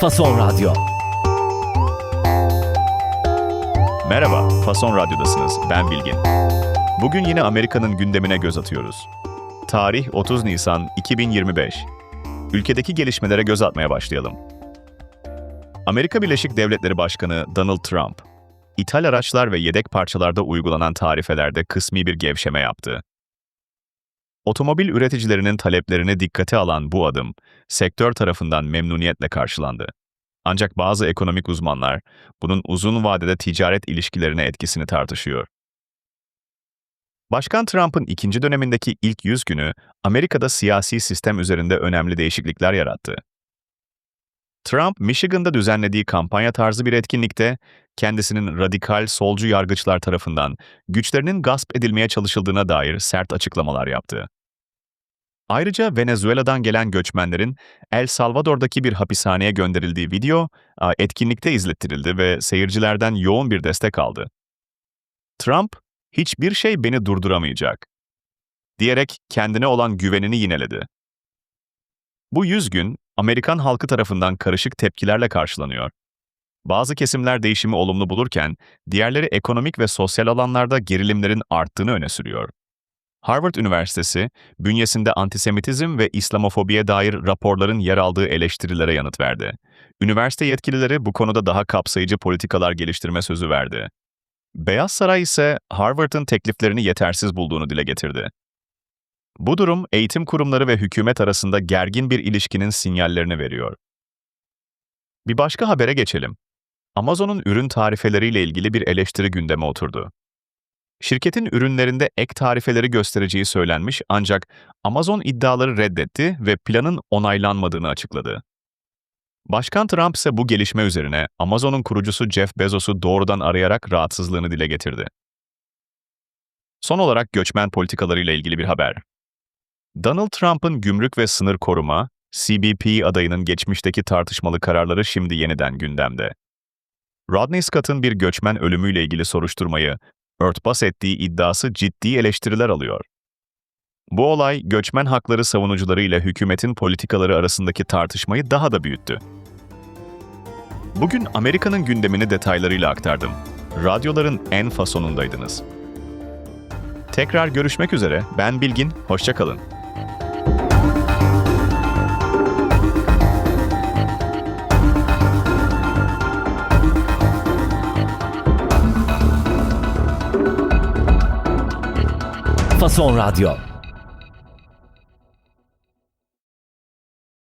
Fason Radyo. Merhaba, Fason Radyo'dasınız. Ben Bilgin. Bugün yine Amerika'nın gündemine göz atıyoruz. Tarih 30 Nisan 2025. Ülkedeki gelişmelere göz atmaya başlayalım. Amerika Birleşik Devletleri Başkanı Donald Trump, ithal araçlar ve yedek parçalarda uygulanan tarifelerde kısmi bir gevşeme yaptı. Otomobil üreticilerinin taleplerini dikkate alan bu adım, sektör tarafından memnuniyetle karşılandı. Ancak bazı ekonomik uzmanlar bunun uzun vadede ticaret ilişkilerine etkisini tartışıyor. Başkan Trump'ın ikinci dönemindeki ilk 100 günü Amerika'da siyasi sistem üzerinde önemli değişiklikler yarattı. Trump, Michigan'da düzenlediği kampanya tarzı bir etkinlikte kendisinin radikal solcu yargıçlar tarafından güçlerinin gasp edilmeye çalışıldığına dair sert açıklamalar yaptı. Ayrıca Venezuela'dan gelen göçmenlerin El Salvador'daki bir hapishaneye gönderildiği video etkinlikte izlettirildi ve seyircilerden yoğun bir destek aldı. Trump, hiçbir şey beni durduramayacak diyerek kendine olan güvenini yineledi. Bu yüz gün Amerikan halkı tarafından karışık tepkilerle karşılanıyor. Bazı kesimler değişimi olumlu bulurken, diğerleri ekonomik ve sosyal alanlarda gerilimlerin arttığını öne sürüyor. Harvard Üniversitesi, bünyesinde antisemitizm ve İslamofobiye dair raporların yer aldığı eleştirilere yanıt verdi. Üniversite yetkilileri bu konuda daha kapsayıcı politikalar geliştirme sözü verdi. Beyaz Saray ise Harvard'ın tekliflerini yetersiz bulduğunu dile getirdi. Bu durum eğitim kurumları ve hükümet arasında gergin bir ilişkinin sinyallerini veriyor. Bir başka habere geçelim. Amazon'un ürün tarifeleriyle ilgili bir eleştiri gündeme oturdu. Şirketin ürünlerinde ek tarifeleri göstereceği söylenmiş ancak Amazon iddiaları reddetti ve planın onaylanmadığını açıkladı. Başkan Trump ise bu gelişme üzerine Amazon'un kurucusu Jeff Bezos'u doğrudan arayarak rahatsızlığını dile getirdi. Son olarak göçmen politikalarıyla ilgili bir haber. Donald Trump'ın gümrük ve sınır koruma, CBP adayının geçmişteki tartışmalı kararları şimdi yeniden gündemde. Rodney Scott'ın bir göçmen ölümüyle ilgili soruşturmayı örtbas ettiği iddiası ciddi eleştiriler alıyor. Bu olay göçmen hakları savunucuları ile hükümetin politikaları arasındaki tartışmayı daha da büyüttü. Bugün Amerika'nın gündemini detaylarıyla aktardım. Radyoların en fasonundaydınız. Tekrar görüşmek üzere. Ben Bilgin. Hoşça kalın. Fason Radyo.